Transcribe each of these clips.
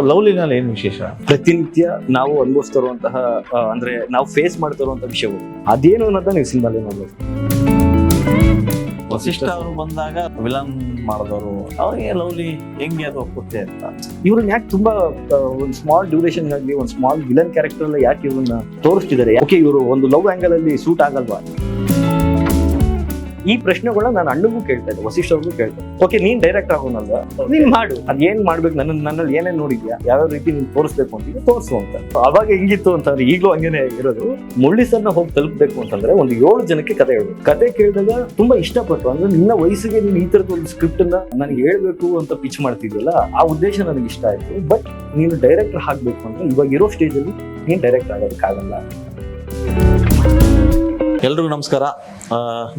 ಲವ್ಲಿನಲ್ಲಿ ಏನು ವಿಶೇಷ? ಪ್ರತಿನಿತ್ಯ ನಾವು ಅನುಭವಿಸ್ತಿರುವಂತಹ ಅಂದ್ರೆ ನಾವು ಫೇಸ್ ಮಾಡ್ತಿರುವಂತಹ ವಿಷಯಗಳು. ಅದೇನು ಅನ್ನೋದನ್ನ ನೀವು ಸಿನಿಮಾಲಿ ನೋಡ್ಬೋದು ವಸಿಷ್ಠ ಅವರು ಬಂದಾಗ ವಿಲನ್ ಮಾಡಿದವರು ಅವ್ರಿಗೆ ಲವ್ಲಿ ಹೆಂಗೆ ಅದು ಒಪ್ಪುತ್ತೆ? ಅಂತ. ಇವ್ರನ್ನ ಯಾಕೆ ತುಂಬಾ ಒಂದು ಸ್ಮಾಲ್ ಡ್ಯೂರೇಷನ್ ಆಗಲಿ ಒಂದು ಸ್ಮಾಲ್ ವಿಲನ್ ಕ್ಯಾರೆಕ್ಟರ್ನಲ್ಲಿ ಯಾಕೆ ಇವ್ರನ್ನ ತೋರಿಸ್ತಿದ್ದಾರೆ? ಯಾಕೆ ಇವರು ಒಂದು ಲವ್ ಆಂಗಲ್ ಅಲ್ಲಿ ಸೂಟ್ ಆಗಲ್ವಾ? ಈ ಪ್ರಶ್ನೆಗಳನ್ನ ನಾನು ಅಣ್ಣಗೂ ಕೇಳ್ತಾ ಇದ್ದೆ ವಸಿಷ್ಠ ಅವ್ರಿಗೂ ಕೇಳ್ತಾ ಇದ್ದೆ. ಓಕೆ ನೀನ್ ಡೈರೆಕ್ಟ್ ಆಗೋನಲ್ವಾ ನೀನ್ ಮಾಡು. ಅದ್ ಏನ್ ಮಾಡ್ಬೇಕು? ನನ್ನ ನನ್ನಲ್ಲಿ ಏನೇನ್ ನೋಡಿದ್ಯಾ? ಯಾವ ರೀತಿ ನೀನ್ ತೋರಿಸ್ಬೇಕು ಅಂತ ತೋರಿಸು ಅಂತ. ಅವಾಗ ಹೆಂಗಿತ್ತು ಅಂತಂದ್ರೆ ಈಗಲೂ ಹಂಗೇನೆ ಇರೋದು ಮುಳ್ಳಿ ಸರ್ನ ಹೋಗಿ ತಲುಪಬೇಕು ಅಂತಂದ್ರೆ ಒಂದು ಏಳು ಜನಕ್ಕೆ ಕತೆ ಹೇಳ್ಬೇಕು. ಕತೆ ಕೇಳಿದಾಗ ತುಂಬಾ ಇಷ್ಟಪಟ್ಟು ಅಂದ್ರೆ ನಿನ್ನ ವಯಸ್ಸಿಗೆ ನೀನು ಈ ತರದ ಒಂದು ಸ್ಕ್ರಿಪ್ಟ್ ಅನ್ನ ನನಗೆ ಹೇಳ್ಬೇಕು ಅಂತ ಪಿಚ್ ಮಾಡ್ತಿದ್ಯಲ್ಲ ಆ ಉದ್ದೇಶ ನನಗೆ ಇಷ್ಟ ಆಯ್ತು. ಬಟ್ ನೀನು ಡೈರೆಕ್ಟರ್ ಆಗ್ಬೇಕು ಅಂದ್ರೆ ಇವಾಗ ಇರೋ ಸ್ಟೇಜ್ ಅಲ್ಲಿ ನೀನ್ ಡೈರೆಕ್ಟ್ ಆಗೋದಕ್ಕಾಗಲ್ಲ. ಎಲ್ರಿಗೂ ನಮಸ್ಕಾರ.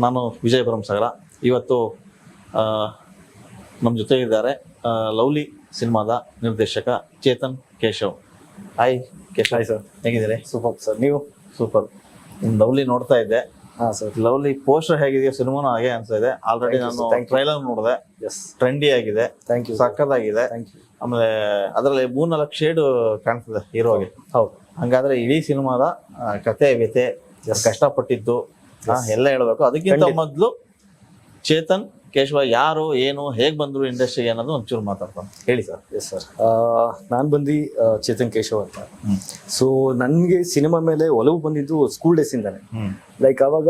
ನಾನು ವಿಜಯ ಸಾಗರ ಇವತ್ತು ನಮ್ಮ ಜೊತೆ ಇದ್ದಾರೆ ಲವ್ಲಿ ಸಿನಿಮಾದ ನಿರ್ದೇಶಕ Chetan Keshav. Hi Keshav. Hi sir ಹೇಗಿದ್ದೀರಿ? ಸೂಪರ್ ಸರ್ ನೀವು? ಸೂಪರ್ ಲವ್ಲಿ ನೋಡ್ತಾ ಇದ್ದೆ. ಹಾ ಸರ್ ಲವ್ಲಿ ಪೋಸ್ಟರ್ ಹೇಗಿದೆಯೋ ಸಿನಿಮಾನು ಹಾಗೆ ಅನ್ಸ್ತಾ ಇದೆ ಆಲ್ರೆಡಿ ನಾನು. ಟ್ರೈಲರ್ ನೋಡಿದೆ. ಎಸ್ ಟ್ರೆಂಡಿ ಆಗಿದೆ. ಥ್ಯಾಂಕ್ ಯು ಸಕ್ಕದಾಗಿದೆ ಥ್ಯಾಂಕ್ ಯು ಆಮೇಲೆ ಅದರಲ್ಲಿ ಮೂರ್ನಾಲ್ಕು ಶೇಡ್ ಕಾಣ್ತದೆ ಹೀರೋಗೆ. ಹೌದು. ಹಂಗಾದ್ರೆ ಇಡೀ ಸಿನಿಮಾದ ಕತೆ ವ್ಯತೆ ಕಷ್ಟಪಟ್ಟಿದ್ದು. ಎಲ್ಲ ಹೇಳ್ಬೇಕು. ಅದಕ್ಕಿಂತ. ಮೊದಲು ಚೇತನ್ ಕೇಶವ ಯಾರು ಏನು ಹೇಗ್ ಬಂದ್ರು ಇಂಡಸ್ಟ್ರಿಗೆ ಅನ್ನೋದು ಒಂಚೂರು ಮಾತಾಡ್ತಾನೆ ಹೇಳಿ ಸರ್. ಎಸ್ ಸರ್ ನಾನು ಬಂದು ಚೇತನ್ ಕೇಶವ್ ಅಂತ. ಸೊ ನನಗೆ ಸಿನಿಮಾ ಮೇಲೆ ಒಲವು ಬಂದಿದ್ದು ಸ್ಕೂಲ್ ಡೇಸಿಂದಾನೆ ಲೈಕ್ ಅವಾಗ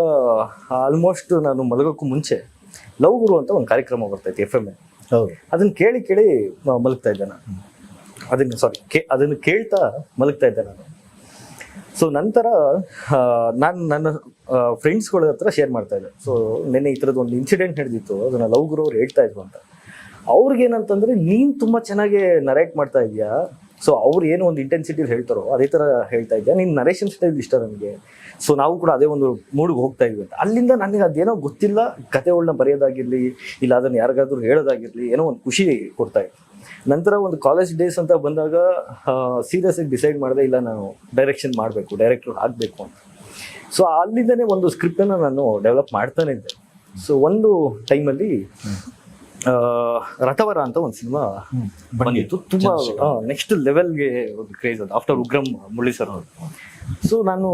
ಆಲ್ಮೋಸ್ಟ್ ನಾನು ಮಲಗೋಕ್ಕೂ ಮುಂಚೆ ಲವ್ ಗುರು ಅಂತ ಒಂದು ಕಾರ್ಯಕ್ರಮ ಬರ್ತೈತೆ ಎಫ್ ಎಂ ಎ ಅದನ್ನ ಕೇಳಿ ಕೇಳಿ ಮಲಗ್ತಾ ಇದ್ದೆ ನಾನು. ಅದನ್ನ ಸಾರಿ ಕೇ ಅದನ್ನು ಕೇಳ್ತಾ ಮಲಗ್ತಾ ಇದ್ದೆ ನಾನು. ಸೊ ನಂತರ ನಾನು ನನ್ನ ಫ್ರೆಂಡ್ಸ್ಗಳ ಹತ್ರ ಶೇರ್ ಮಾಡ್ತಾ ಇದ್ದೆ. ಸೊ ನಿನ್ನೆ ಈ ಥರದ್ದು ಒಂದು ಇನ್ಸಿಡೆಂಟ್ ನಡೆದಿತ್ತು. ಅದನ್ನ ಲವ್ ಗುರು ಅವ್ರು ಹೇಳ್ತಾ ಇದ್ರು ಅಂತ. ಅವ್ರಿಗೆ ಏನಂತಂದ್ರೆ, ನೀನ್ ತುಂಬಾ ಚೆನ್ನಾಗಿ ನರೇಟ್ ಮಾಡ್ತಾ ಇದೀಯಾ? ಸೊ ಅವ್ರು ಏನು ಒಂದು ಇಂಟೆನ್ಸಿಟಿಲಿ ಹೇಳ್ತಾರೋ ಅದೇ ಥರ ಹೇಳ್ತಾ ಇದ್ದೆ. ನಿನ್ನ ನರೇಷನ್ ಸ್ಟೈಲ್ ಇಷ್ಟ ನನಗೆ. ಸೊ ನಾವು ಕೂಡ ಅದೇ ಒಂದು ಮೂಡಿಗೆ ಹೋಗ್ತಾ ಇದ್ವಿ ಅಂತ. ಅಲ್ಲಿಂದ ನನಗೆ ಅದೇನೋ ಗೊತ್ತಿಲ್ಲ. ಕತೆಗಳನ್ನ ಬರೆಯೋದಾಗಿರಲಿ, ಇಲ್ಲ ಅದನ್ನು ಯಾರಿಗಾದ್ರೂ ಹೇಳೋದಾಗಿರಲಿ, ಏನೋ ಒಂದು ಖುಷಿ ಕೊಡ್ತಾ ಇತ್ತು. ನಂತರ ಒಂದು ಕಾಲೇಜ್ ಡೇಸ್ ಅಂತ ಬಂದಾಗ ಸೀರಿಯಸ್ ಆಗಿ ಡಿಸೈಡ್ ಮಾಡಿದೆ, ಇಲ್ಲ ನಾನು ಡೈರೆಕ್ಷನ್ ಮಾಡಬೇಕು ಡೈರೆಕ್ಟರ್ ಆಗಬೇಕು ಅಂತ. ಸೊ ಅಲ್ಲಿಂದನೇ ಒಂದು ಸ್ಕ್ರಿಪ್ಟನ್ನು ನಾನು ಡೆವಲಪ್ ಮಾಡ್ತಾನೆ ಇದ್ದೆ. ಸೊ ಒಂದು ಟೈಮಲ್ಲಿ ರಥವರ ಅಂತ ಒಂದು ಸಿನಿಮಾ ಬಂದಿತ್ತು. ತುಂಬಾ ನೆಕ್ಸ್ಟ್ ಲೆವೆಲ್ಗೆ ಒಂದು ಕ್ರೇಜ್ ಅದು ಆಫ್ಟರ್ ಉಗ್ರಂ ಮುರಳಿ ಸರ್ ಅವರು. ಸೊ ನಾನು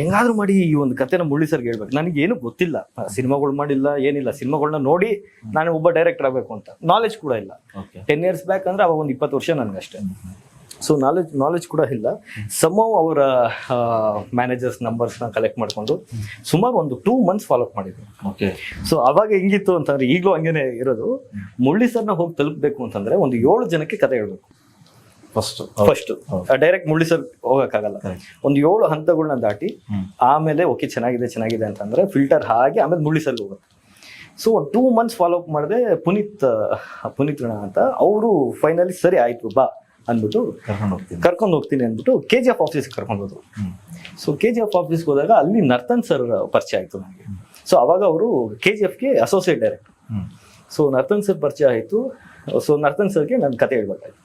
ಹೆಂಗಾದ್ರೂ ಮಾಡಿ ಈ ಒಂದು ಕಥೆನ ಮುರಳಿ ಸರ್ಗೆ ಹೇಳ್ಬೇಕು. ನನಗೆ ಏನು ಗೊತ್ತಿಲ್ಲ. ಸಿನಿಮಾಗಳು ಮಾಡಿಲ್ಲ ಏನಿಲ್ಲ. ಸಿನಿಮಾಗಳನ್ನ ನೋಡಿ ನಾನು ಒಬ್ಬ ಡೈರೆಕ್ಟರ್ ಆಗಬೇಕು ಅಂತ. ನಾಲೆಜ್ ಕೂಡ ಇಲ್ಲ. ಟೆನ್ ಇಯರ್ಸ್ ಬ್ಯಾಕ್ ಅಂದ್ರೆ ಅವಾಗ ಒಂದು ಇಪ್ಪತ್ತು ವರ್ಷ ನನಗಷ್ಟೇ. ಸೊ ನಾಲೆಜ್ ನಾಲೆಜ್ ಕೂಡ ಇಲ್ಲ. ಸಮ್ ಅವರ ಮ್ಯಾನೇಜರ್ಸ್ ನಂಬರ್ಸ್ನ ಕಲೆಕ್ಟ್ ಮಾಡ್ಕೊಂಡು ಸುಮಾರು ಒಂದು ಟೂ ಮಂತ್ಸ್ ಫಾಲೋ ಅಪ್ ಮಾಡಿದ್ರು. ಓಕೆ ಸೊ ಅವಾಗ ಹೆಂಗಿತ್ತು ಅಂತಂದ್ರೆ ಈಗಲೂ ಹಂಗೇನೆ ಇರೋದು. ಮುಳ್ಳಿ ಸರ್ನ ಹೋಗಿ ತಲುಪಬೇಕು ಅಂತಂದ್ರೆ ಒಂದು ಏಳು ಜನಕ್ಕೆ ಕತೆ ಹೇಳ್ಬೇಕು. First first direct Murali sir ಹೋಗಕ್ಕಾಗಲ್ಲ. ಒಂದು ಏಳು ಹಂತಗಳನ್ನ ದಾಟಿ ಆಮೇಲೆ ಓಕೆ ಚೆನ್ನಾಗಿದೆ ಚೆನ್ನಾಗಿದೆ ಅಂತಂದ್ರೆ ಫಿಲ್ಟರ್ ಹಾಗೆ ಆಮೇಲೆ ಮುಳ್ಳಿ ಸರ್ ಹೋಗುತ್ತೆ ಸೊ ಒಂದು ಟೂ ಮಂತ್ಸ್ ಫಾಲೋ ಅಪ್ ಮಾಡಿದೆ ಪುನೀತ್ ಪುನೀತ್ ರಣ ಅಂತ. ಅವರು ಫೈನಲಿ ಸರಿ ಆಯ್ತು ಬಾ. ಅಂದ್ಬಿಟ್ಟು ಕರ್ಕೊಂಡು ಹೋಗ್ತೀನಿ. ಕರ್ಕೊಂಡು ಹೋಗ್ತೀನಿ ಅಂದ್ಬಿಟ್ಟು ಕೆ ಜಿ ಎಫ್ ಆಫೀಸ್ಗೆ ಕರ್ಕೊಂಡು ಹೋದ್ರು. ಸೊ ಕೆ ಜಿ ಎಫ್ ಆಫೀಸ್ಗೆ ಹೋದಾಗ ಅಲ್ಲಿ ನರ್ತನ್ ಸರ್ ಪರಿಚಯ ಆಯ್ತು ನನಗೆ ಸೊ ಅವಾಗ ಅವರು K G ಎಫ್ಗೆ associate director. So Narthan sir ಪರಿಚಯ ಆಯಿತು. ಸೊ ನರ್ತನ್ ಸರ್ಗೆ ನನ್ನ ಕತೆ ಹೇಳ್ಬೇಕಾಯ್ತು.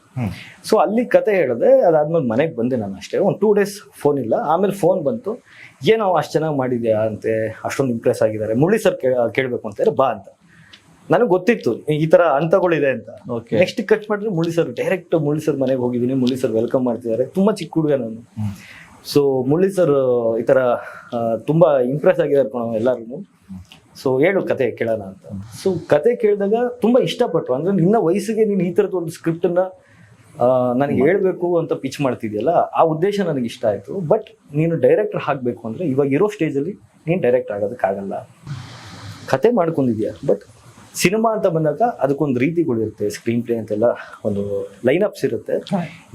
ಸೊ ಅಲ್ಲಿ ಕತೆ ಹೇಳಿದೆ ಅದಾದ್ಮೇಲೆ ಮನೆಗೆ ಬಂದೆ ನಾನು ಅಷ್ಟೇ. ಒಂದು ಟೂ ಡೇಸ್ ಫೋನ್ ಇಲ್ಲ. ಆಮೇಲೆ ಫೋನ್ ಬಂತು. ಏನೋ ಅಷ್ಟು ಚೆನ್ನಾಗಿ ಮಾಡಿದ್ಯಾ? ಅಂತೆ. ಅಷ್ಟೊಂದು ಇಂಪ್ರೆಸ್ ಆಗಿದ್ದಾರೆ. ಮುರಳಿ ಸರ್ ಕೇಳಬೇಕು ಅಂತಾರೆ ಬಾ ಅಂತ. ನನಗೆ ಗೊತ್ತಿತ್ತು ಈ ತರ ಹಂತಗಳಿದೆ ಅಂತ. ನೆಕ್ಸ್ಟ್ ಕಟ್ ಮಾಡಿದ್ರೆ Muli sir direct Muli sir ಮನೆಗೆ ಹೋಗಿದ್ದೀನಿ ಮುಳಿ ಸರ್ ವೆಲ್ಕಮ್ ಮಾಡ್ತಿದ್ದಾರೆ. ತುಂಬಾ ಚಿಕ್ಕ ಹುಡುಗ ನಾನು. ಸೊ ಮುರಳಿ ಸರ್ ಈ ತರ ತುಂಬಾ ಇಂಪ್ರೆಸ್ ಆಗಿದ್ದಾರೆ ಕಣ ಎಲ್ಲರೂ ಸೊ ಹೇಳು ಕತೆ ಕೇಳೋಣ ಅಂತ. ಸೊ ಕತೆ ಕೇಳಿದಾಗ ತುಂಬಾ ಇಷ್ಟಪಟ್ಟರು ಅಂದ್ರೆ ನಿನ್ನ ವಯಸ್ಸಿಗೆ ನೀನು ಈ ತರದ ಒಂದು ಸ್ಕ್ರಿಪ್ಟ್ ಅನ್ನ ನನಗೆ ಹೇಳಬೇಕು ಅಂತ ಪಿಚ್ ಮಾಡ್ತಿದ್ಯಲ್ಲ ಆ ಉದ್ದೇಶ ನನಗೆ ಇಷ್ಟ ಆಯ್ತು. ಬಟ್ ನೀನು ಡೈರೆಕ್ಟರ್ ಆಗಬೇಕು ಅಂದ್ರೆ ಇವಾಗ ಇರೋ ಸ್ಟೇಜಲ್ಲಿ ನೀನು ಡೈರೆಕ್ಟರ್ ಆಗೋದಕ್ಕಾಗಲ್ಲ. ಕತೆ ಮಾಡ್ಕೊಂಡಿದ್ಯಾ? ಬಟ್ ಸಿನಿಮಾ ಅಂತ ಬಂದಾಗ ಅದಕ್ಕೊಂದು ರೀತಿಗಳಿರುತ್ತೆ ಸ್ಕ್ರೀನ್ ಪ್ಲೇ ಅಂತೆಲ್ಲ ಒಂದು ಲೈನ್ ಅಪ್ಸ್ ಇರುತ್ತೆ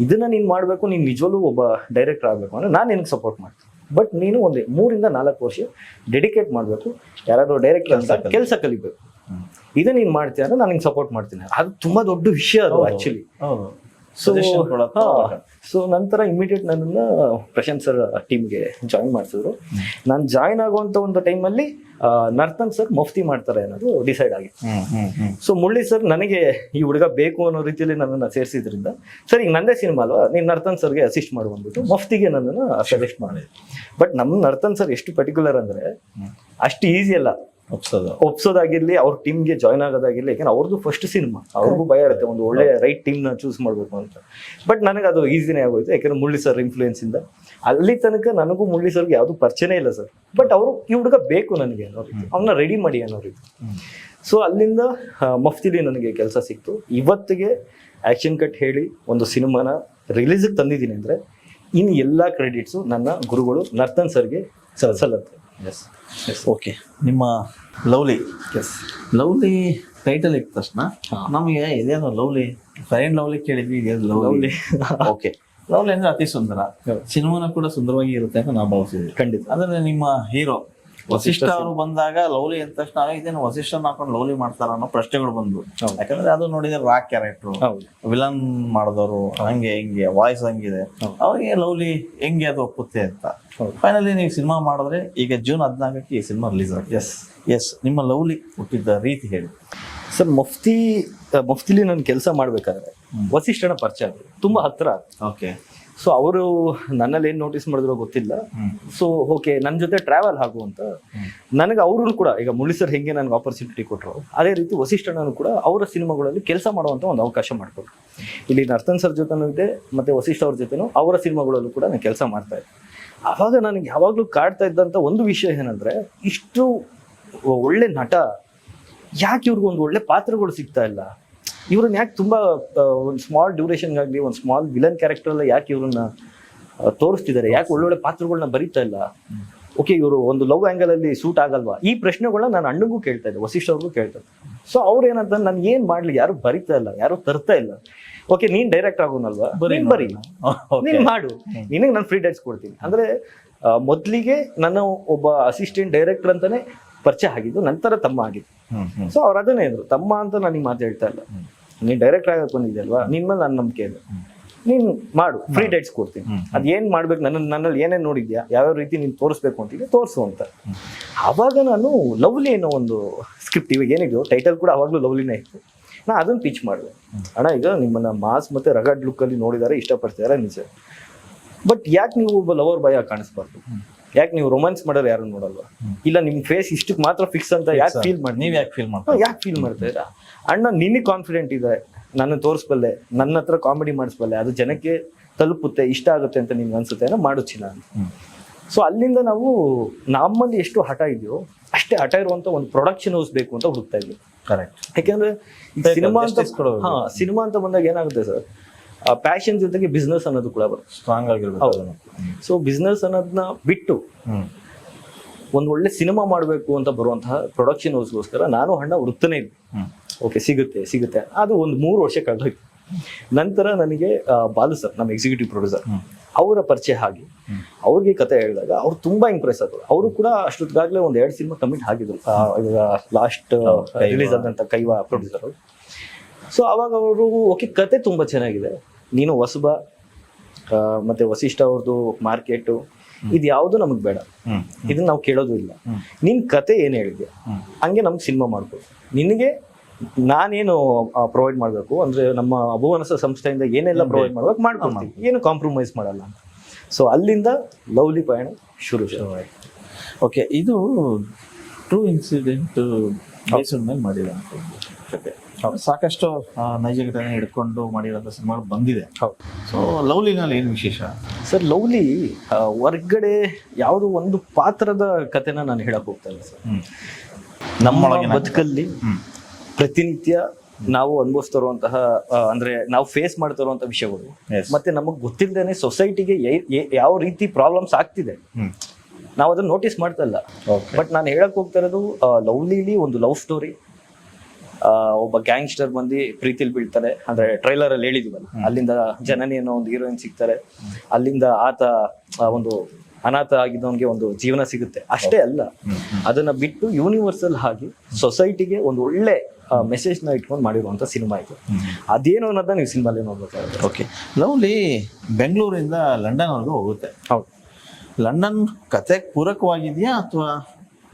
ಇದನ್ನ ನೀನು ಮಾಡಬೇಕು ನೀನು ನಿಜವಲ್ಲೂ ಒಬ್ಬ ಡೈರೆಕ್ಟರ್ ಆಗಬೇಕು ಅಂದ್ರೆ ನಾನು ನಿನಗೆ ಸಪೋರ್ಟ್ ಮಾಡ್ತೀನಿ. ಬಟ್ ನೀನು ಒಂದು ಮೂರಿಂದ ನಾಲ್ಕು ವರ್ಷ ಡೆಡಿಕೇಟ್ ಮಾಡಬೇಕು ಯಾರಾದರೂ ಡೈರೆಕ್ಟರ್ ಅಂತ ಕೆಲಸ ಕಲಿಬೇಕು. ಇದನ್ನ ನೀನು ಮಾಡ್ತೀಯ ಅಂದ್ರೆ ನಾನು ನಿಂಗೆ ಸಪೋರ್ಟ್ ಮಾಡ್ತೀನಿ. ಅದು ತುಂಬಾ ದೊಡ್ಡ ವಿಷಯ ಅದು ಹೌದು. ಸೊ Suggestion ಕೊಡೋದು ಅವಾಗ. ಸೊ ನಂತರ ಇಮಿಡಿಯೇಟ್ ನನ್ನನ್ನ ಪ್ರಶಾಂತ್ ಸರ್ ಟೀಮ್ಗೆ ಜಾಯಿನ್ ಮಾಡಿಸಿದ್ರು. ನಾನು ಜಾಯಿನ್ ಆಗುವಂತ ಒಂದು ಟೈಮಲ್ಲಿ ನರ್ತನ್ ಸರ್ ಮಫ್ತಿ ಮಾಡ್ತಾರೆ ಅನ್ನೋದು ಡಿಸೈಡ್ ಆಗಿತ್ತು. Hmm hmm hmm. So Murali sir ನನಗೆ ಈ ಹುಡುಗ ಬೇಕು ಅನ್ನೋ ರೀತಿಯಲ್ಲಿ ನನ್ನನ್ನು ಸೇರಿಸಿದ್ರಿಂದ ಸರ್ ಈಗ ನಂದೇ ಸಿನಿಮಾ ಅಲ್ವಾ? ನೀನು ನರ್ತನ್ ಸರ್ಗೆ ಅಸಿಸ್ಟ್ ಮಾಡು ಅಂದ್ಬಿಟ್ಟು ಮಫ್ತಿಗೆ ನನ್ನನ್ನು ಸಜೆಸ್ಟ್ ಮಾಡಿದೆ ಬಟ್ ನಮ್ಮ ನರ್ತನ್ ಸರ್ ಎಷ್ಟು ಪರ್ಟಿಕ್ಯುಲರ್ ಅಂದ್ರೆ ಅಷ್ಟು ಈಸಿ ಅಲ್ಲ. ಒಪ್ಸೋದಾಗಿರ್ಲಿ ಅವ್ರ ಟೀಮ್ಗೆ ಜಾಯ್ನ್ ಆಗೋದಾಗಿರ್ಲಿ ಯಾಕಂದ್ರೆ ಅವ್ರದ್ದು ಫಸ್ಟ್ ಸಿನಿಮಾ ಅವ್ರಿಗೂ ಭಯ ಇರುತ್ತೆ ಒಂದು ಒಳ್ಳೆ ರೈಟ್ ಟೀಮ್ನ ಚೂಸ್ ಮಾಡಬೇಕು ಅಂತ. ಬಟ್ ನನಗೆ ಅದು ಈಸಿನೇ ಆಗೋಯ್ತು ಯಾಕಂದ್ರೆ ಮುಳ್ಳಿ ಸರ್ ಇನ್ಫ್ಲೂಯೆನ್ಸ್ ಇಂದ. ಅಲ್ಲಿ ತನಕ ನನಗೂ ಮುಳ್ಳಿ ಸರ್ಗೆ ಯಾವುದು ಪರಿಚಯನೇ ಇಲ್ಲ ಸರ್ ಬಟ್ ಅವರು ಈ ಹುಡುಗ ಬೇಕು ನನಗೆ ಅನ್ನೋ ರೀತಿ. ಅವನ್ನ ರೆಡಿ ಮಾಡಿ ಅನ್ನೋ ರೀತಿ. ಸೊ ಅಲ್ಲಿಂದ ಮಫ್ತಿಲಿ ನನಗೆ ಕೆಲಸ ಸಿಕ್ತು. ಇವತ್ತಿಗೆ ಆಕ್ಷನ್ ಕಟ್ ಹೇಳಿ ಒಂದು ಸಿನಿಮಾನ ರಿಲೀಸಿಗೆ ತಂದಿದ್ದೀನಿ ಅಂದ್ರೆ ಇನ್ನು ಎಲ್ಲ ಕ್ರೆಡಿಟ್ಸು ನನ್ನ ಗುರುಗಳು ನರ್ತನ್ ಸರ್ಗೆ ಸಲ್ಲತ್ತೆ ಎಸ್ ಓಕೆ ನಿಮ್ಮ ಲವ್ಲಿ. ಎಸ್ ಲವ್ಲಿ ಟೈಟಲ್ ಇಟ್ಟ ತಕ್ಷಣ ನಮಗೆ ಇದೇನು ಲವ್ಲಿ? ಫ್ರೆಂಡ್ ಲವ್ಲಿ ಕೇಳಿದ್ವಿ ಇದೇನು ಲವ್ಲಿ? ಓಕೆ. ಲವ್ಲಿ ಅಂದ್ರೆ ಅತಿ ಸುಂದರ. ಸಿನಿಮಾನ ಕೂಡ ಸುಂದರವಾಗಿ ಇರುತ್ತೆ ಅಂತ ನಾವು ಭಾವಿಸಿದ್ವಿ ಖಂಡಿತ. ಅಂದ್ರೆ ನಿಮ್ಮ ಹೀರೋ ವಸಿಷ್ಠ ಅವರು ಬಂದಾಗ ಲವ್ಲಿ ಅಂದ ತಕ್ಷಣ ಇದೇನು ವಸಿಷ್ಠನ ಹಾಕೊಂಡು ಲವ್ಲಿ ಮಾಡ್ತಾರ ಅನ್ನೋ ಪ್ರಶ್ನೆಗಳು ಬಂದ್ವು. ಯಾಕಂದ್ರೆ ಅದು ನೋಡಿದ್ರೆ ರಾಕ್ ಕ್ಯಾರೆಕ್ಟರ್ ವಿಲನ್ ಮಾಡಿದವರು ಹಂಗೆ ಹಿಂಗೆ ವಾಯ್ಸ್ ಹಂಗಿದೆ. ಅವ್ರಿಗೆ ಲವ್ಲಿ ಹೆಂಗೆ ಅದು ಒಪ್ಪುತ್ತೆ ಅಂತ. ಫೈನಲಿ ನೀವು ಸಿನಿಮಾ ಮಾಡಿದ್ರೆ ಈಗ ಜೂನ್ ಹದಿನಾಲ್ಕಕ್ಕೆ ಈ ಸಿನಿಮಾ ರಿಲೀಸ್ ಆಗುತ್ತೆ. ಎಸ್ ಎಸ್ ನಿಮ್ಮ ಲವ್ಲಿ ಹುಟ್ಟಿದ್ದ ರೀತಿ ಹೇಳಿ. ಸರ್ ಮುಫ್ತಿ ಮುಫ್ತಿಲಿ ನಾನು ಕೆಲಸ ಮಾಡ್ಬೇಕಾದ್ರೆ ವಸಿಷ್ಠನ ಪರಿಚಯ ತುಂಬಾ ಹತ್ರ ಓಕೆ ಸೊ ಅವರು ನನ್ನಲ್ಲಿ ಏನು ನೋಟಿಸ್ ಮಾಡಿದ್ರು ಗೊತ್ತಿಲ್ಲ. ಸೊ ಓಕೆ ನನ್ನ ಜೊತೆ ಟ್ರಾವೆಲ್ ಆಗು ಅಂತ. ನನಗೆ ಅವರು ಕೂಡ ಈಗ ಮುರಳಿ ಸರ್ ಹೆಂಗೆ ನನಗೆ ಆಪರ್ಚುನಿಟಿ ಕೊಟ್ಟರು ಅದೇ ರೀತಿ ವಸಿಷ್ಠನೂ ಕೂಡ ಅವರ ಸಿನಿಮಾಗಳಲ್ಲಿ ಕೆಲಸ ಮಾಡುವಂತ ಒಂದು ಅವಕಾಶ ಮಾಡಿಕೊಟ್ರು. ಇಲ್ಲಿ ನರ್ತನ್ ಸರ್ ಜೊತೆನೂ ಇದೆ ಮತ್ತೆ ವಸಿಷ್ಠ ಅವ್ರ ಜೊತೆನೂ ಅವರ ಸಿನಿಮಾಗಳಲ್ಲೂ ಕೂಡ ನಾನು ಕೆಲಸ ಮಾಡ್ತಾ ಇದ್ದೆ. ಅವಾಗ ನನಗೆ ಯಾವಾಗಲೂ ಕಾಡ್ತಾ ಇದ್ದಂಥ ಒಂದು ವಿಷಯ ಏನಂದ್ರೆ ಇಷ್ಟು ಒಳ್ಳೆ ನಟ ಯಾಕೆ ಇವ್ರಿಗೊಂದು ಒಳ್ಳೆ ಪಾತ್ರಗಳು ಸಿಗ್ತಾ ಇಲ್ಲ? ಇವ್ರನ್ನ ಯಾಕೆ ತುಂಬಾ ಒಂದು ಸ್ಮಾಲ್ ಡ್ಯೂರೇಷನ್ಗಾಗಲಿ ಒಂದು ಸ್ಮಾಲ್ ವಿಲನ್ ಕ್ಯಾರೆಕ್ಟರ್ ಎಲ್ಲ ಯಾಕೆ ಇವ್ರನ್ನ ತೋರಿಸ್ತಿದ್ದಾರೆ? ಯಾಕೆ ಒಳ್ಳೊಳ್ಳೆ ಪಾತ್ರಗಳನ್ನ ಬರೀತಾ ಇಲ್ಲ? ಓಕೆ ಇವರು ಒಂದು ಲವ್ ಆ್ಯಂಗಲ್ ಅಲ್ಲಿ ಸೂಟ್ ಆಗಲ್ವಾ? ಈ ಪ್ರಶ್ನೆಗಳನ್ನ ನಾನು ಅಣ್ಣಗೂ ಕೇಳ್ತಾ ಇದ್ದೆ ವಸಿಷ್ಠ ಅವ್ರಿಗೂ ಕೇಳ್ತಾ ಇದ್ದೆ. ಸೊ ಅವ್ರು ಏನಂತ ನಾನು ಏನ್ ಮಾಡ್ಲಿ ಯಾರು ಬರಿತಾ ಇಲ್ಲ ಯಾರು ತರ್ತಾ ಇಲ್ಲ. ಓಕೆ ನೀನ್ ಡೈರೆಕ್ಟ್ ಆಗೋನಲ್ವಾ? ನೀನ್ ಬರಿ. ನೀನ್ ಮಾಡು. ನಿನಗೆ ನಾನು ಫ್ರೀ ಡೇಟ್ಸ್ ಕೊಡ್ತೀನಿ. ಅಂದ್ರೆ ಮೊದಲಿಗೆ ಮೊದ್ಲಿಗೆ ನನ್ನ ಒಬ್ಬ ಅಸಿಸ್ಟೆಂಟ್ ಡೈರೆಕ್ಟರ್ ಅಂತಾನೆ ಪರಿಚಯ ಆಗಿದ್ದು ನಂತರ ತಮ್ಮ ಆಗಿದ್ದು. ಸೊ ಅವ್ರು ಅದನ್ನೇ ಇದ್ರು. ತಮ್ಮ ಅಂತ ನನಗೆ ಮಾತು ಹೇಳ್ತಾ ಇಲ್ಲ. ನೀನ್ ಡೈರೆಕ್ಟ್ ಆಗಕ್ ಬಂದಿದ್ದೆ ಅಲ್ವಾ ನಿನ್ ಮೇಲೆ ನನ್ನ ನಂಬಿಕೆ ಇದೆ. ನೀನ್ ಮಾಡು. ಫ್ರೀ ಡೇಟ್ಸ್ ಕೊಡ್ತೀನಿ. ಅದ್ ಏನ್ ಮಾಡ್ಬೇಕು? ನನ್ನ ನನ್ನಲ್ಲಿ ಏನೇನು ನೋಡಿದ್ಯಾ? ಯಾವ್ಯಾವ ರೀತಿ ನೀನ್ ತೋರಿಸ್ಬೇಕು ಅಂತಿದ್ದೆ ತೋರಿಸು ಅಂತ. ಅವಾಗ ನಾನು ಲವ್ಲಿ ಅನ್ನೋ ಒಂದು ಸ್ಕ್ರಿಪ್ಟ್ ಇವಾಗ ಏನಿದೆಯೋ ಟೈಟಲ್ ಕೂಡ ಅವಾಗ್ಲೂ ಲವ್ಲಿನೇ ಇತ್ತು. ನಾ ಅದನ್ನ ಪಿಚ್ ಮಾಡಿದೆ. ಅಣ್ಣ ಈಗ ನಿಮ್ಮನ್ನ ಮಾಸ್ ಮತ್ತೆ ರಗಡ್ ಲುಕ್ ಅಲ್ಲಿ ನೋಡಿದಾರೆ ಇಷ್ಟಪಡ್ತಿದಾರೆ ನಿಜ. ಬಟ್ ಯಾಕೆ ನೀವು ಒಬ್ಬ ಲವರ್ ಭಯ ಕಾಣಿಸ್ಬಾರ್ದು? ಯಾಕೆ ನೀವು ರೊಮ್ಯಾನ್ಸ್ ಮಾಡೋರು ಯಾರು ನೋಡಲ್ವಾ? ಇಲ್ಲ ನಿಮ್ ಫೇಸ್ ಇಷ್ಟಕ್ಕೆ ಮಾತ್ರ ಫಿಕ್ಸ್ ಅಂತ ಯಾಕೆ ಫೀಲ್ ಮಾಡಿ ನೀವ್ ಯಾಕೆ ಫೀಲ್ ಮಾಡ್ತಾ ಯಾಕೆ ಫೀಲ್ ಮಾಡ್ತಾ ಇದ್ದೀರಾ ಅಣ್ಣ ನಿನಗೆ ಕಾನ್ಫಿಡೆಂಟ್ ಇದೆ ನನ್ನ ತೋರಿಸ್ಬಲ್ಲೆ ನನ್ನ ಹತ್ರ ಕಾಮಿಡಿ ಮಾಡಿಸ್ಬಲ್ಲೆ ಅದು ಜನಕ್ಕೆ ತಲುಪುತ್ತೆ ಇಷ್ಟ ಆಗುತ್ತೆ ಅಂತ ನಿಮ್ಗೆ ಅನ್ಸುತ್ತೆ ಏನೋ ಮಾಡು ಚಿನ್ನ ಅಂತ. ಸೊ ಅಲ್ಲಿಂದ ನಾವು ನಮ್ಮಲ್ಲಿ ಎಷ್ಟು ಹಠ ಇದೆಯೋ ಅಷ್ಟೇ ಹಠ ಇರುವಂತ ಒಂದು ಪ್ರೊಡಕ್ಷನ್ ಹೌಸ್ ಬೇಕು ಅಂತ ಹುಡುಕ್ತಾ ಇದ್ವಿ. ಕರೆಕ್ಟ್ ಯಾಕೆಂದ್ರೆ ಸಿನಿಮಾ ಅಂತ ಹಾ ಸಿನಿಮಾ ಅಂತ ಬಂದಾಗ ಏನಾಗುತ್ತೆ ಸರ್? ಪ್ಯಾಷನ್ ಜೊತೆಗೆ ಬಿಸ್ನೆಸ್ ಅನ್ನೋದು ಕೂಡ ಬರುತ್ತೆ. ಸ್ಟ್ರಾಂಗ್ ಆಗಿರ್ಬೋದು. ಸೊ ಬಿಸ್ನೆಸ್ ಅನ್ನೋದನ್ನ ಬಿಟ್ಟು ಒಂದು ಒಳ್ಳೆ ಸಿನಿಮಾ ಮಾಡಬೇಕು ಅಂತ ಬರುವಂತಹ ಪ್ರೊಡಕ್ಷನ್ ಹೌಸ್ಗೋಸ್ಕರ ನಾನು ಹಣ ಹುಡುಕ್ತಾನೆ ಇದ್ದೆ ಓಕೆ ಸಿಗುತ್ತೆ ಸಿಗುತ್ತೆ. ಅದು ಒಂದು ಮೂರು ವರ್ಷ ಕಳೆದೋಯ್ತು ನಂತರ ನನಗೆ ಬಾಲು ಸರ್ ನಮ್ಮ ಎಕ್ಸಿಕ್ಯೂಟಿವ್ ಪ್ರೊಡ್ಯೂಸರ್ ಅವರ ಪರಿಚಯ ಆಗಿ ಅವ್ರಿಗೆ ಕತೆ ಹೇಳಿದಾಗ ಅವ್ರು ತುಂಬಾ ಇಂಪ್ರೆಸ್ ಆದರು. ಅವರು ಕೂಡ ಅಷ್ಟೊತ್ತಿಗಾಗಲೇ ಒಂದು ಎರಡು ಸಿನಿಮಾ ಕಮಿಟ್ ಆಗಿದ್ರು. ಲಾಸ್ಟ್. ರಿಲೀಸ್ ಆದಂತ ಕೈವಾ ಪ್ರೊಡ್ಯೂಸರ್ ಸೊ ಅವಾಗ ಅವರು ಓಕೆ ಕತೆ ತುಂಬಾ ಚೆನ್ನಾಗಿದೆ. ನೀನು ಹೊಸಬ ಮತ್ತೆ ವಸಿಷ್ಠ ಅವ್ರದ್ದು ಮಾರ್ಕೆಟು ಇದು ಯಾವುದು ನಮಗೆ ಬೇಡ. ಇದನ್ನ ನಾವು ಕೇಳೋದು ಇಲ್ಲ. ನಿನ್ನ ಕತೆ ಏನು ಹೇಳಿದೆ. ಹಂಗೆ ನಮ್ಗೆ ಸಿನಿಮಾ ಮಾಡ್ಬೋದು ನಿನಗೆ ನಾನೇನು ಪ್ರೊವೈಡ್ ಮಾಡಬೇಕು? ಅಂದ್ರೆ ನಮ್ಮ ಅಭುವನಸ ಸಂಸ್ಥೆಯಿಂದ ಏನೆಲ್ಲ ಪ್ರೊವೈಡ್ ಮಾಡ್ಬೇಕು? ಮಾಡ್ಕೊಂಡು ಏನು ಕಾಂಪ್ರಮೈಸ್ ಮಾಡಲ್ಲ ಅಂತ. ಸೊ ಅಲ್ಲಿಂದ ಲವ್ಲಿ ಪಯಣ ಶುರು ಶುರುವಾಯಿತು ಓಕೆ ಇದು ಟ್ರೂ ಇನ್ಸಿಡೆಂಟ್ ಮೈಸೂರಿನಲ್ಲಿ ಮೇಲೆ ಮಾಡಿರೋ ಸಾಕಷ್ಟು ನೈಜ ಘಟನೆ ಹಿಡ್ಕೊಂಡು ಮಾಡಿರೋಂಥ ಸಿನಿಮಾಗಳು ಬಂದಿದೆ. ಹೌದು. ಸೊ ಲವ್ಲಿನಲ್ಲಿ ಏನು ವಿಶೇಷ? ಸರ್ ಲವ್ಲಿ ಹೊರ್ಗಡೆ ಯಾವುದೋ ಒಂದು ಪಾತ್ರದ ಕತೆನ ನಾನು ಹೇಳಕ್ ಹೋಗ್ತಾ ಇಲ್ಲ ಸರ್. ನಮ್ಮೊಳಗೆ ನಮ್ಮ ಬದುಕಲ್ಲಿ ಪ್ರತಿನಿತ್ಯ ನಾವು ಅನುಭವಿಸ್ತಿರುವಂತಹ ಅಂದ್ರೆ ನಾವು ಫೇಸ್ ಮಾಡ್ತಿರುವಂತಹ ವಿಷಯಗಳು. ಮತ್ತೆ ನಮಗ್ ಗೊತ್ತಿಲ್ಲದೇನೆ ಸೊಸೈಟಿಗೆ ಯಾವ ರೀತಿ ಪ್ರಾಬ್ಲಮ್ಸ್ ಆಗ್ತಿದೆ. ನಾವು ಅದನ್ನ ನೋಟಿಸ್ ಮಾಡ್ತಾ ಇಲ್ಲ. ಬಟ್ ನಾನು ಹೇಳಕ್ ಹೋಗ್ತಾ ಇರೋದು ಲವ್ಲಿಲಿ ಒಂದು ಲವ್ ಸ್ಟೋರಿ ಒಬ್ಬ ಗ್ಯಾಂಗ್ಸ್ಟರ್ ಬಂದು ಪ್ರೀತಿಲಿ ಬೀಳ್ತಾರೆ. ಅಂದ್ರೆ ಟ್ರೈಲರ್ ಅಲ್ಲಿ ಹೇಳಿದೀವಲ್ಲ ಅಲ್ಲಿಂದ ಜನನಿ ಅನ್ನೋ ಒಂದು ಹೀರೋಯಿನ್ ಸಿಗ್ತಾರೆ. ಅಲ್ಲಿಂದ ಆತ ಒಂದು ಅನಾಥ ಆಗಿದ್ದವನಿಗೆ ಒಂದು ಜೀವನ ಸಿಗುತ್ತೆ. ಅಷ್ಟೇ ಅಲ್ಲ ಅದನ್ನ ಬಿಟ್ಟು ಯೂನಿವರ್ಸಲ್ ಆಗಿ ಸೊಸೈಟಿಗೆ ಒಂದು ಒಳ್ಳೆ ಮೆಸೇಜ್ನ ಇಟ್ಕೊಂಡು ಮಾಡಿರುವಂತ ಸಿನಿಮಾ ಇದು. ಅದೇನು ಅನ್ನೋದ ನೀವು ಸಿನಿಮಾಲಿ ನೋಡ್ಬೇಕಾಗುತ್ತೆ. ಓಕೆ ಲವ್ಲಿ ಬೆಂಗಳೂರಿಂದ ಲಂಡನ್ ವರೆಗೂ ಹೋಗುತ್ತೆ. ಹೌದು. ಲಂಡನ್ ಕತೆ ಪೂರಕವಾಗಿದೆಯಾ ಅಥವಾ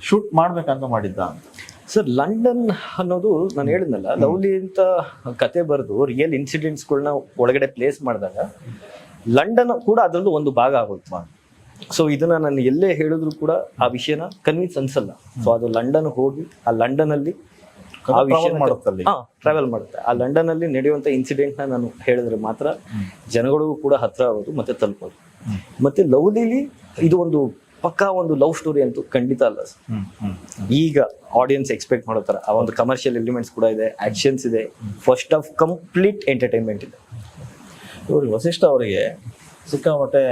ಶೂಟ್ ಮಾಡ್ಬೇಕಂತ ಮಾಡಿದ್ದ ಅಂತ? ಸರ್ ಲಂಡನ್ ಅನ್ನೋದು ನಾನು ಹೇಳಿದ್ನಲ್ಲ ಲವ್ಲಿ ಅಂತ ಕತೆ ಬರೆದು ರಿಯಲ್ ಇನ್ಸಿಡೆಂಟ್ಸ್ಗಳನ್ನ ಒಳಗಡೆ ಪ್ಲೇಸ್ ಮಾಡಿದಾಗ ಲಂಡನ್ ಕೂಡ ಅದರದ್ದು ಒಂದು ಭಾಗ ಆಗೋಯ್ತು ಸೊ ಇದನ್ನ ನಾನು ಎಲ್ಲೇ ಹೇಳಿದ್ರು ಕೂಡ ಆ ವಿಷಯನ ಕನ್ವಿನ್ಸ್ ಅನ್ಸಲ್ಲ. ಸೊ ಅದು ಲಂಡನ್ ಹೋಗಿ ಆ ಲಂಡನ್ ಅಲ್ಲಿ ಆ ವಿಷಯ ಮಾಡುತ್ತಲ್ಲಿ. ಟ್ರಾವೆಲ್ ಮಾಡುತ್ತೆ ಆ ಲಂಡನ್ ಅಲ್ಲಿ ನಡೆಯುವಂತ ಇನ್ಸಿಡೆಂಟ್ನ ನಾನು ಹೇಳಿದ್ರೆ ಮಾತ್ರ ಜನಗಳಿಗೂ ಕೂಡ ಹತ್ರ ಆಗೋದು ಮತ್ತೆ ತಲುಪೋದು. ಮತ್ತೆ ಲವ್ಲಿಲಿ ಇದು ಒಂದು ಪಕ್ಕಾ ಒಂದು ಲವ್ ಸ್ಟೋರಿ ಅಂತೂ ಖಂಡಿತ ಅಲ್ಲ ಸರ್. ಈಗ ಆಡಿಯನ್ಸ್ ಎಕ್ಸ್ಪೆಕ್ಟ್ ಮಾಡೋ ಥರ ಆ ಒಂದು ಕಮರ್ಷಿಯಲ್ ಎಲಿಮೆಂಟ್ಸ್ ಕೂಡ ಇದೆ ಆಕ್ಷನ್ಸ್ ಇದೆ. ಫಸ್ಟ್ ಆಫ್ ಕಂಪ್ಲೀಟ್ ಎಂಟರ್ಟೈನ್ಮೆಂಟ್ ಇದೆ. ಇವ್ರಿಗೆ ವಸಿಷ್ಠ ಅವರಿಗೆ ಸಿಕ್ಕಾಪಟ್ಟೆ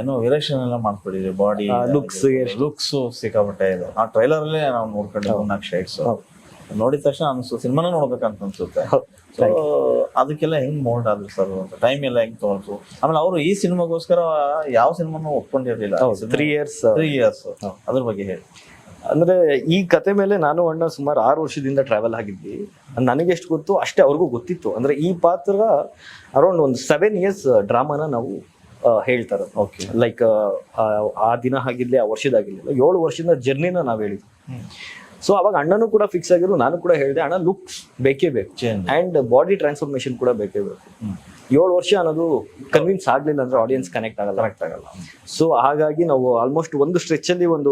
ಏನೋ ವೇರಿಯೇಷನ್ ಎಲ್ಲ ಮಾಡ್ಕೊಂಡಿದ್ರಿ ಬಾಡಿ ಲುಕ್ಸ್ ಲುಕ್ಸು ಸಿಕ್ಕಾಪಟ್ಟೆ ಇದು. ಆ ಟ್ರೈಲರ್ ಅಲ್ಲೇ ನಾವು ನೋಡ್ಕೊಂಡಿದ್ವಿ ನಾಲ್ಕು ಶೇಡ್ಸ್ ನೋಡಿದ ತಕ್ಷಣ ಅನ್ಸು ಸಿನಿಮಾನ ನೋಡ್ಬೇಕಂತ ಅನ್ಸುತ್ತೆ. ಸೊ ಅದಕ್ಕೆಲ್ಲ ಹೆಂಗ್ ಮೋಲ್ಡ್ ಆದ್ರು ಸರ್ ಟೈಮ್ ಎಲ್ಲ ಹೆಂಗ್ ತಗೊಂಡ್ರು? ಆಮೇಲೆ ಅವರು ಈ ಸಿನಿಮಾಗೋಸ್ಕರ ಯಾವ ಸಿನಿಮಾನು ಒಪ್ಕೊಂಡಿರ್ಲಿಲ್ಲ. ತ್ರೀ ಇಯರ್ಸ್ ತ್ರೀ ಇಯರ್ಸ್ ಅದ್ರ ಬಗ್ಗೆ ಹೇಳಿ. ಅಂದ್ರೆ ಈ ಕತೆ ಮೇಲೆ ನಾನು ಅಣ್ಣ ಸುಮಾರು ಆರು ವರ್ಷದಿಂದ ಟ್ರಾವೆಲ್ ಆಗಿದ್ವಿ. ನನಗೆ ಎಷ್ಟು ಗೊತ್ತು ಅಷ್ಟೇ ಅವ್ರಿಗೂ ಗೊತ್ತಿತ್ತು. ಅಂದ್ರೆ ಈ ಪಾತ್ರ ಅರೌಂಡ್ ಒಂದು ಸೆವೆನ್ ಇಯರ್ಸ್ ಡ್ರಾಮಾನ ನಾವು ಆ, ಹೇಳ್ತಾ ಓಕೆ ಲೈಕ್ ಆ ದಿನ ಆಗಿರ್ಲಿ ಆ ವರ್ಷದಾಗಿರ್ಲಿಲ್ಲ ಏಳು ವರ್ಷದ ಜರ್ನಿನ ನಾವು ಹೇಳಿದ್ವಿ. ಸೊ ಅವಾಗ ಅಣ್ಣನೂ ಕೂಡ ಫಿಕ್ಸ್ ಆಗಿದ್ರು ನಾನು ಕೂಡ ಹೇಳಿದೆ ಅಣ್ಣ ಲುಕ್ಸ್ ಬೇಕೇ ಬೇಕು ಅಂಡ್ ಬಾಡಿ ಟ್ರಾನ್ಸ್ಫಾರ್ಮೇಶನ್ ಕೂಡ ಬೇಕೇ ಬೇಕು. ಏಳು ವರ್ಷ ಅನ್ನೋದು ಕನ್ವಿನ್ಸ್ ಆಗ್ಲಿಲ್ಲ ಅಂದ್ರೆ ಆಡಿಯನ್ಸ್ ಕನೆಕ್ಟ್ ಆಗಲ್ಲ. ಕರೆಕ್ಟ್ ಆಗಲ್ಲ. ಸೊ ಹಾಗಾಗಿ ನಾವು ಆಲ್ಮೋಸ್ಟ್ ಒಂದು ಸ್ಟ್ರೆಚ್ ಅಲ್ಲಿ ಒಂದು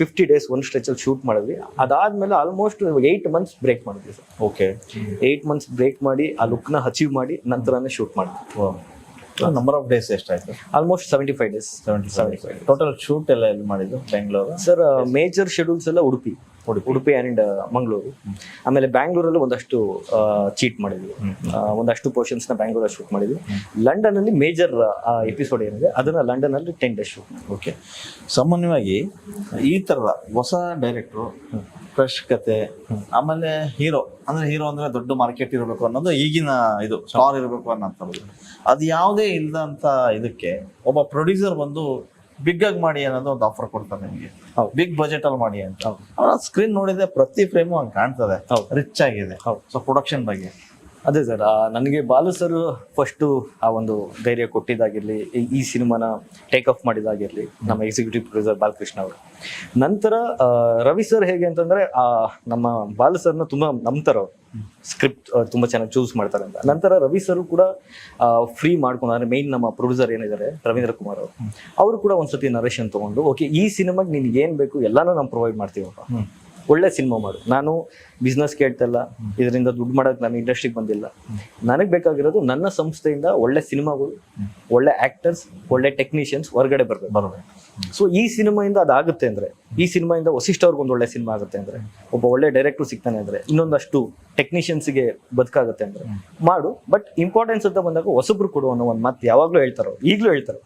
ಫಿಫ್ಟಿ ಡೇಸ್ ಒಂದು ಸ್ಟ್ರೆಚ್ ಅಲ್ಲಿ ಶೂಟ್ ಮಾಡಿದ್ವಿ. ಅದಾದ್ಮೇಲೆ ಆಲ್ಮೋಸ್ಟ್ ಏಟ್ ಮಂತ್ಸ್ ಬ್ರೇಕ್ ಮಾಡಿದ್ವಿ sir okay eight months break ಮಾಡಿ ಆ ಲುಕ್ನ ಅಚೀವ್ ಮಾಡಿ ನಂತರನೇ ಶೂಟ್ ಮಾಡಿದ್ವಿ. ನಂಬರ್ ಆಫ್ ಡೇಸ್ ಎಷ್ಟಾಯ್ತು? Almost seventy five days seventy seventy five total shoot ಎಲ್ಲ ಎಲ್ಲಿ ಮಾಡಿದ್ದು? ಬೆಂಗಳೂರು ಸರ್ ಮೇಜರ್ ಶೆಡ್ಯೂಲ್ಸ್ ಎಲ್ಲ ಉಡುಪಿ ಉಡುಪಿ. ಆ್ಯಂಡ್ ಮಂಗಳೂರು. ಆಮೇಲೆ ಬ್ಯಾಂಗ್ಳೂರಲ್ಲಿ ಒಂದಷ್ಟು ಚೀಟ್ ಮಾಡಿದ್ವಿ. ಒಂದಷ್ಟು ಪೋರ್ಷನ್ಸ್ನ ನ ಬ್ಯಾಂಗ್ಳೂರಲ್ಲಿ ಶೂಟ್ ಮಾಡಿದ್ವಿ. ಲಂಡನ್ ಅಲ್ಲಿ ಮೇಜರ್ ಎಪಿಸೋಡ್ ಏನಿದೆ ಅದನ್ನ ಲಂಡನ್ ಅಲ್ಲಿ ಟೆನ್ ಡೇಸ್ ಶೂಟ್ ಓಕೆ ಸಾಮಾನ್ಯವಾಗಿ ಈ ಥರದ ಹೊಸ ಡೈರೆಕ್ಟ್ರು ಫ್ರೆಶ್ ಕತೆ ಆಮೇಲೆ ಹೀರೋ ಅಂದ್ರೆ ಹೀರೋ ಅಂದ್ರೆ ದೊಡ್ಡ ಮಾರ್ಕೆಟ್ ಇರಬೇಕು ಅನ್ನೋದು ಈಗಿನ ಇದು ಸ್ಟಾರ್ ಇರಬೇಕು ಅನ್ನೋಂಥದ್ದು ಅದು ಯಾವುದೇ ಇಲ್ಲದಂಥ ಇದಕ್ಕೆ ಒಬ್ಬ ಪ್ರೊಡ್ಯೂಸರ್ ಬಂದು ಬಿಗ್ ಆಗಿ ಮಾಡಿ ಅನ್ನೋದು ಒಂದು ಆಫರ್ ಕೊಡ್ತಾರೆ ನಿಮಗೆ ಹೌದು. ಬಿಗ್ ಬಜೆಟ್ ಅಲ್ಲಿ ಮಾಡಿ ಅಂತ ಸ್ಕ್ರೀನ್ ನೋಡಿದ್ರೆ ಪ್ರತಿ ಫ್ರೇಮು ಹಂಗೆ ಕಾಣ್ತದೆ ಹೌದು. ರಿಚ್ ಆಗಿದೆ ಹೌದು. ಸೊ ಪ್ರೊಡಕ್ಷನ್ ಬಗ್ಗೆ ಅದೇ ಸರ್ ನನಗೆ ಬಾಲು ಸರ್ ಫಸ್ಟು ಆ ಒಂದು ಧೈರ್ಯ ಕೊಟ್ಟಿದ್ದಾಗಿರಲಿ ಈ- ಸಿನಿಮಾನ ಟೇಕ್ ಆಫ್ ಮಾಡಿದಾಗಿರ್ಲಿ ನಮ್ಮ ಎಕ್ಸಿಕ್ಯೂಟಿವ್ ಪ್ರೊಡ್ಯೂಸರ್ ಬಾಲಕೃಷ್ಣ ಅವರು. ನಂತರ ರವಿ ಸರ್ ಹೇಗೆ ಅಂತಂದ್ರೆ ಆ, ನಮ್ಮ ಬಾಲು ಸರ್ನ ತುಂಬ ನಂಬ್ತಾರೆ ಸ್ಕ್ರಿಪ್ಟ್ ತುಂಬಾ ಚೆನ್ನಾಗಿ ಚೂಸ್ ಮಾಡ್ತಾರೆ ಅಂತ. ನಂತರ ರವಿ ಸರ್ ಕೂಡ ಫ್ರೀ ಮಾಡ್ಕೊಂಡು ಅಂದ್ರೆ ಮೇನ್ ನಮ್ಮ ಪ್ರೊಡ್ಯೂಸರ್ ಏನಿದ್ದಾರೆ ರವೀಂದ್ರ ಕುಮಾರ್ ಅವರು. ಅವರು ಕೂಡ ಒಂದ್ಸತಿ ನರೇಶನ್ ತಗೊಂಡು ಓಕೆ ಈ ಸಿನಿಮಾಗೆ ನಿನ್ಗೆ ಏನು ಬೇಕು ಎಲ್ಲಾನು ನಾವು ಪ್ರೊವೈಡ್ ಮಾಡ್ತೀವಪ್ಪ. ಒಳ್ಳೆ ಸಿನಿಮಾ ಮಾಡು. ನಾನು ಬಿಸ್ನೆಸ್ ಕೇಳ್ತಲ್ಲ, ಇದರಿಂದ ದುಡ್ಡು ಮಾಡೋಕೆ ನಾನು ಇಂಡಸ್ಟ್ರಿಗೆ ಬಂದಿಲ್ಲ. ನನಗೆ ಬೇಕಾಗಿರೋದು ನನ್ನ ಸಂಸ್ಥೆಯಿಂದ ಒಳ್ಳೆ ಸಿನಿಮಾಗಳು, ಒಳ್ಳೆ ಆಕ್ಟರ್ಸ್ ಒಳ್ಳೆ ಟೆಕ್ನಿಷಿಯನ್ಸ್ ಹೊರಗಡೆ ಬರಬೇಕು. ಬರಬೇಕು. ಸೊ ಈ ಸಿನಿಮಾಯಿಂದ ಅದಾಗುತ್ತೆ ಅಂದ್ರೆ ಈ ಸಿನಿಮಾಯಿಂದ ವಸಿಷ್ಠ ಅವ್ರಿಗೆ ಒಂದು ಒಳ್ಳೆ ಸಿನಿಮಾ ಆಗುತ್ತೆ ಅಂದ್ರೆ ಒಬ್ಬ ಒಳ್ಳೆ ಡೈರೆಕ್ಟರ್ ಸಿಗ್ತಾನೆ ಅಂದ್ರೆ ಇನ್ನೊಂದಷ್ಟು ಟೆಕ್ನಿಷಿಯನ್ಸ್ಗೆ ಬದುಕಾಗುತ್ತೆ ಅಂದ್ರೆ ಮಾಡು. ಬಟ್ ಇಂಪಾರ್ಟೆನ್ಸ್ ಅಂತ ಬಂದಾಗ ಹೊಸಬ್ರು ಕೊಡು ಅನ್ನೋ ಒಂದು ಮಾತು ಯಾವಾಗಲೂ ಹೇಳ್ತಾರೋ ಈಗಲೂ ಹೇಳ್ತಾರೆ.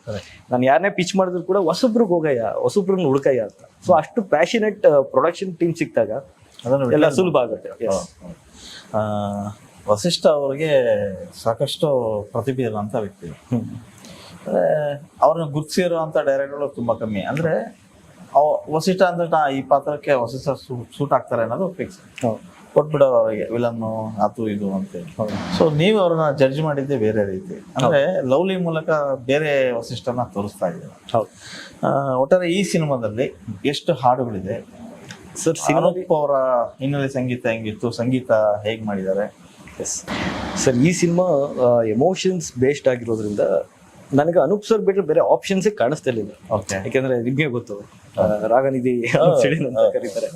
ನಾನು ಯಾರನ್ನೇ ಪಿಚ್ ಮಾಡಿದ್ರು ಕೂಡ ಹೊಸಬ್ರಿಗೆ ಹೋಗಯ್ಯ ಹೊಸಬ್ರನ್ನ ಹುಡುಕಯ್ಯ ಅಂತ. ಸೊ ಅಷ್ಟು ಪ್ಯಾಷನೆಟ್ ಪ್ರೊಡಕ್ಷನ್ ಟೀಮ್ ಸಿಕ್ಕಿದಾಗ ಅದನ್ನು ಎಲ್ಲ ಸುಲಭ ಆಗುತ್ತೆ. ವಸಿಷ್ಠ ಅವ್ರಿಗೆ ಸಾಕಷ್ಟು ಪ್ರತಿಭೆ ಇರುವಂತ ವ್ಯಕ್ತಿ. ಅವ್ರನ್ನ ಗುರುತಿಸಿರುವಂಥ ಡೈರೆಕ್ಟರ್ಗಳು ತುಂಬಾ ಕಮ್ಮಿ. ಅಂದ್ರೆ ಅವ್ ವಸಿಷ್ಠ ಅಂದ್ರೆ ನಾ ಈ ಪಾತ್ರಕ್ಕೆ ವಸಿಷ್ಠ ಸೂಟ್ ಆಗ್ತಾರೆ ಅನ್ನೋದು ಫಿಕ್ಸ್. ಕೊಟ್ಬಿಡೋರು ಅವರಿಗೆ ವಿಲನ್ನು ಅದು ಇದು ಅಂತ ಹೌದು. ಸೊ ನೀವು ಅವ್ರನ್ನ ಜಡ್ಜ್ ಮಾಡಿದ್ದೆ ಬೇರೆ ರೀತಿ. ಅಂದ್ರೆ ಲವ್ಲಿ ಮೂಲಕ ಬೇರೆ ವಸಿಷ್ಠನ ತೋರಿಸ್ತಾ ಇದ್ದೀರಾ? ಒಟ್ಟಾರೆ ಈ ಸಿನಿಮಾದಲ್ಲಿ ಎಷ್ಟು ಹಾಡುಗಳಿದೆ? ಸರ್ ಸಿನಿಮಾ ಅವರ ಹಿನ್ನೆಲೆ ಸಂಗೀತ ಹೆಂಗಿತ್ತು? ಸಂಗೀತ ಹೇಗೆ ಮಾಡಿದ್ದಾರೆ? ಎಸ್ ಸರ್ ಈ ಸಿನಿಮಾ ಎಮೋಷನ್ಸ್ ಬೇಸ್ಡ್ ಆಗಿರೋದ್ರಿಂದ ನನಗೆ ಅನೂಪ್ ಸರ್ ಬಿಟ್ಟರೆ ಬೇರೆ ಆಪ್ಷನ್ಸ್ ಕಾಣಿಸ್ತಿರ್ಲಿಲ್ಲ ಯಾಕೆಂದ್ರೆ ನಿಮ್ಗೆ ಗೊತ್ತು. ರಾಗನಿಧಿ ಅಂತ ಕರೀತಾರೆ.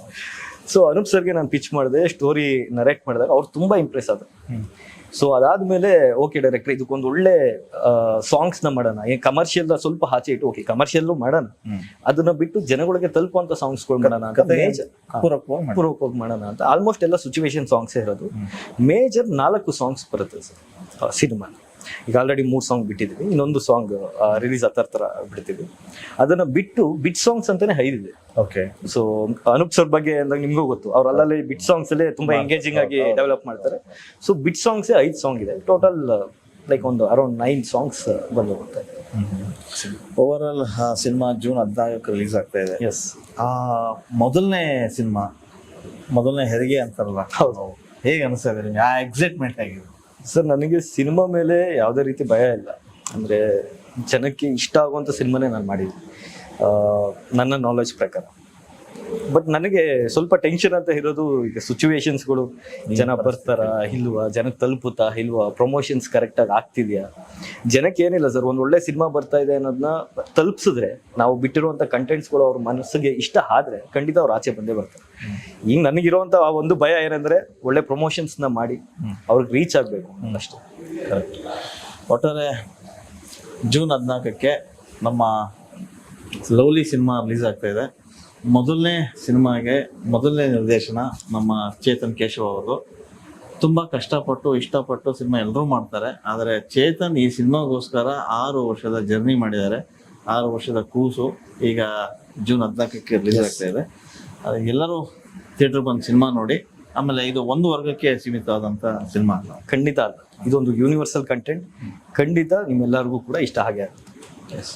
ಸೊ ಅನೂಪ್ ಸರ್ಗೆ ನಾನು ಪಿಚ್ ಮಾಡಿದೆ ಸ್ಟೋರಿ ನರೇಟ್ ಮಾಡಿದಾಗ ಅವ್ರು ತುಂಬಾ ಇಂಪ್ರೆಸ್ ಆದ್ರು. ಸೊ ಅದಾದ್ಮೇಲೆ ಓಕೆ ಡೈರೆಕ್ಟರ್ ಇದಕ್ಕೊಂದು ಒಳ್ಳೆ ಸಾಂಗ್ಸ್ನ ಮಾಡೋಣ. ಏನ್ ಕಮರ್ಷಿಯಲ್ ಸ್ವಲ್ಪ ಹಾಚೆ ಇಟ್ಟು ಓಕೆ ಕಮರ್ಷಿಯಲ್ ಮಾಡೋಣ. ಅದನ್ನ ಬಿಟ್ಟು ಜನಗಳಿಗೆ ತಲುಪುವಂತ ಸಾಂಗ್ಸ್ ಮಾಡೋಣ ಪೂರಕವಾಗಿ ಮಾಡೋಣ. ಅಂತ. ಆಲ್ಮೋಸ್ಟ್ ಎಲ್ಲ ಸಿಚುವೇಶನ್ ಸಾಂಗ್ಸ್ ಇರೋದು. ಮೇಜರ್ ನಾಲ್ಕು ಸಾಂಗ್ಸ್ ಬರುತ್ತೆ ಸರ್ ಸಿನಿಮಾ ಈಗ ಆಲ್ರೆಡಿ ಮೂರು ಸಾಂಗ್ ಬಿಟ್ಟಿದ್ದೀವಿ ಇನ್ನೊಂದು ಸಾಂಗ್ ರಿಲೀಸ್ ಹತ್ತರ ತರ ಬಿಡ್ತೀವಿ ಅದನ್ನ ಬಿಟ್ಟು ಬಿಟ್ ಸಾಂಗ್ಸ್ ಅಂತಾನೆ ಹೈದಿದೆ. ಓಕೆ ಸೊ ಅನೂಪ್ ಸರ್ ಬಗ್ಗೆ ಅಂದಾಗ ನಿಮಗೂ ಗೊತ್ತು. ಅವ್ರು ಅಲ್ಲಲ್ಲಿ ಬಿಟ್ ಸಾಂಗ್ಸ್ ಅಲ್ಲೇ ತುಂಬಾ ಎಂಗೇಜಿಂಗ್ ಆಗಿ ಡೆವಲಪ್ ಮಾಡ್ತಾರೆ. ಸೊ ಬಿಟ್ ಸಾಂಗ್ಸ್ ಐದು ಸಾಂಗ್ ಇದೆ. ಟೋಟಲ್ ಲೈಕ್ ಒಂದು ಅರೌಂಡ್ ನೈನ್ ಸಾಂಗ್ಸ್ ಬಂದು ಹೋಗುತ್ತೆ ಓವರ್ ಆಲ್ ಸಿನಿಮಾ ಜೂನ್ ಹದಿನಾಲ್ಕು ರಿಲೀಸ್ ಆಗ್ತಾ ಇದೆ. ಎಸ್ ಆ ಮೊದಲನೇ ಸಿನಿಮಾ ಮೊದಲನೇ ಹೆರಿಗೆ ಅಂತಾರಲ್ಲ. ಹೌದು. ಹೇಗೆ ಅನಿಸ್ತಾ ಇದೆ ನಿಮ್ಗೆ? ಆ ಎಕ್ಸೈಟ್ಮೆಂಟ್ ಆಗಿದೆ ಸರ್, ನನಗೆ ಸಿನಿಮಾ ಮೇಲೆ ಯಾವುದೇ ರೀತಿ ಭಯ ಇಲ್ಲ. ಅಂದರೆ ಜನಕ್ಕೆ ಇಷ್ಟ ಆಗುವಂಥ ಸಿನಿಮಾನೇ ನಾನು ಮಾಡಿದ್ದೀನಿ ನನ್ನ ನಾಲೆಜ್ ಪ್ರಕಾರ. ಬಟ್ ನನಗೆ ಸ್ವಲ್ಪ ಟೆನ್ಷನ್ ಅಂತ ಇರೋದು ಈಗ ಸಿಚುವೇಶನ್ಸ್ಗಳು ಜನ ಬರ್ತಾರ ಇಲ್ವ? ಜನಕ್ಕೆ ತಲುಪುತ್ತಾ ಇಲ್ವ? ಪ್ರಮೋಷನ್ಸ್ ಕರೆಕ್ಟಾಗಿ ಆಗ್ತಿದೆಯಾ? ಜನಕ್ಕೆ ಏನಿಲ್ಲ ಸರ್ ಒಂದು ಒಳ್ಳೆ ಸಿನಿಮಾ ಬರ್ತಾ ಇದೆ ಅನ್ನೋದನ್ನ ತಲುಪಿಸಿದ್ರೆ ನಾವು ಬಿಟ್ಟಿರುವಂಥ ಕಂಟೆಂಟ್ಸ್ಗಳು ಅವ್ರ ಮನಸ್ಸಿಗೆ ಇಷ್ಟ ಆದರೆ ಖಂಡಿತ ಅವ್ರು ಆಚೆ ಬಂದೇ ಬರ್ತಾರೆ. ಈಗ ನನಗಿರುವಂಥ ಆ ಒಂದು ಭಯ ಏನಂದ್ರೆ ಒಳ್ಳೆ ಪ್ರಮೋಷನ್ಸ್ನ ಮಾಡಿ ಅವ್ರಿಗೆ ರೀಚ್ ಆಗಬೇಕು ಅಷ್ಟೇ. ಕರೆಕ್ಟ್ ಒಟ್ಟಾರೆ ಜೂನ್ ಹದಿನಾಲ್ಕಕ್ಕೆ ನಮ್ಮ ಲವ್ಲಿ ಸಿನಿಮಾ ರಿಲೀಸ್ ಆಗ್ತಾ ಇದೆ. ಮೊದಲನೇ ಸಿನಿಮಾಗೆ ಮೊದಲನೇ ನಿರ್ದೇಶನ ನಮ್ಮ ಚೇತನ್ ಕೇಶವ್ ಅವರು ತುಂಬ ಕಷ್ಟಪಟ್ಟು ಇಷ್ಟಪಟ್ಟು ಸಿನಿಮಾ ಎಲ್ಲರೂ ಮಾಡ್ತಾರೆ. ಆದರೆ ಚೇತನ್ ಈ ಸಿನಿಮಾಗೋಸ್ಕರ ಆರು ವರ್ಷದ ಜರ್ನಿ ಮಾಡಿದ್ದಾರೆ. ಆರು ವರ್ಷದ ಕೂಸು. ಈಗ ಜೂನ್ ಹದಿನಾಲ್ಕಕ್ಕೆ ರಿಲೀಸ್ ಆಗ್ತಾ ಇದೆ. ಅದು ಎಲ್ಲರೂ ಥಿಯೇಟರ್ ಬಂದು ಸಿನಿಮಾ ನೋಡಿ ಆಮೇಲೆ ಇದು ಒಂದು ವರ್ಗಕ್ಕೆ ಸೀಮಿತವಾದಂಥ ಸಿನಿಮಾ ಅಲ್ಲ ಖಂಡಿತ ಅಲ್ಲ. ಇದೊಂದು ಯೂನಿವರ್ಸಲ್ ಕಂಟೆಂಟ್ ಖಂಡಿತ ನಿಮ್ಮೆಲ್ಲರಿಗೂ ಕೂಡ ಇಷ್ಟ ಹಾಗೆ ಆಗುತ್ತೆ. ಎಸ್